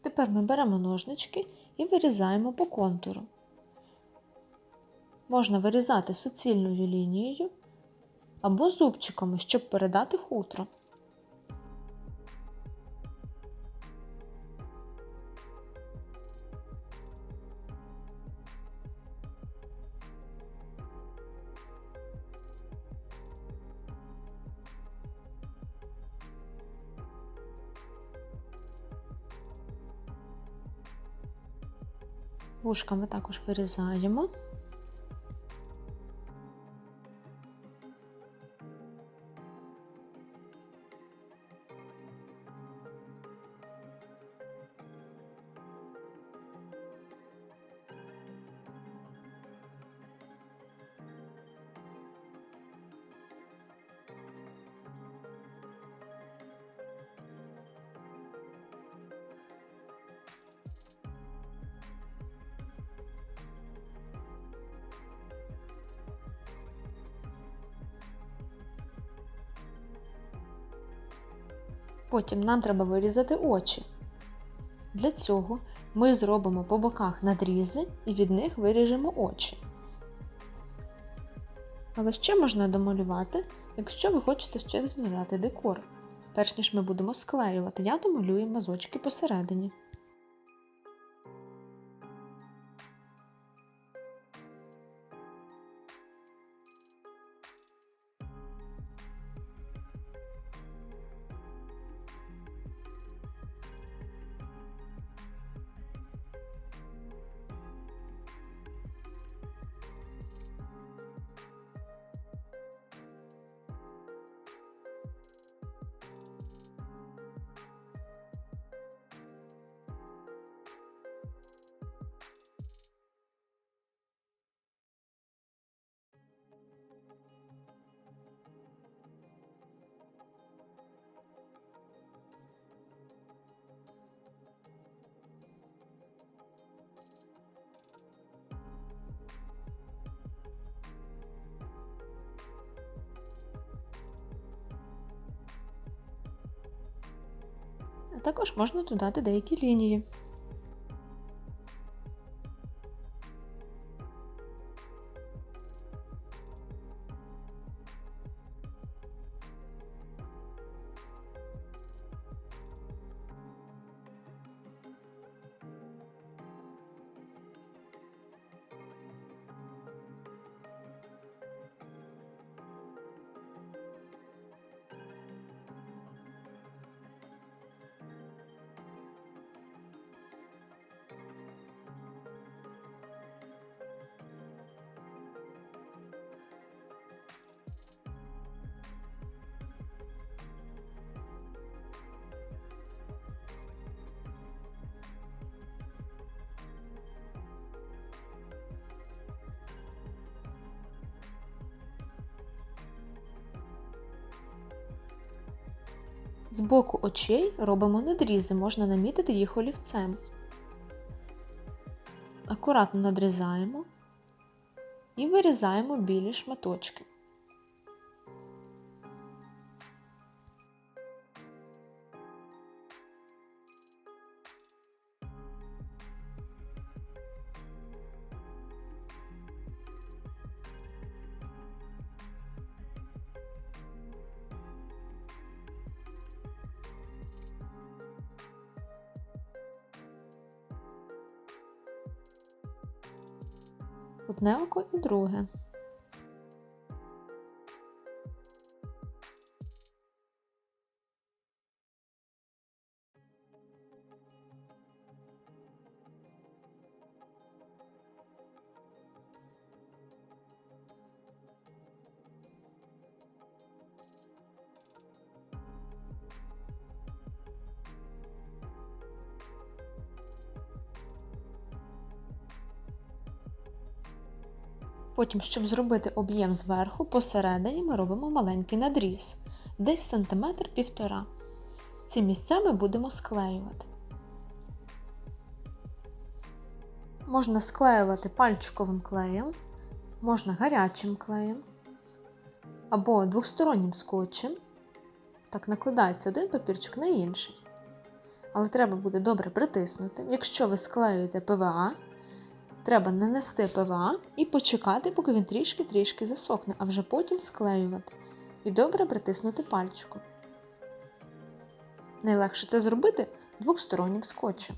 Тепер ми беремо ножнички і вирізаємо по контуру. Можна вирізати суцільною лінією або зубчиками, щоб передати хутро. Вушка ми також вирізаємо. Потім нам треба вирізати очі. Для цього ми зробимо по боках надрізи і від них виріжемо очі. Але ще можна домалювати, якщо ви хочете ще додати декор. Перш ніж ми будемо склеювати, я домалюю мазочки посередині. Також можна додати деякі лінії. З боку очей робимо надрізи, можна намітити їх олівцем. Акуратно надрізаємо і вирізаємо білі шматочки. Одне око і друге. Потім, щоб зробити об'єм зверху, посередині ми робимо маленький надріз, десь сантиметр півтора. Ці місця ми будемо склеювати. Можна склеювати пальчиковим клеєм, можна гарячим клеєм або двостороннім скотчем. Так накладається один папірчик на інший. але треба буде добре притиснути. Якщо ви склеюєте ПВА, треба нанести ПВА і почекати, поки він трішки-трішки засохне, а вже потім склеювати. І добре притиснути пальчиком. Найлегше це зробити двохстороннім скотчем.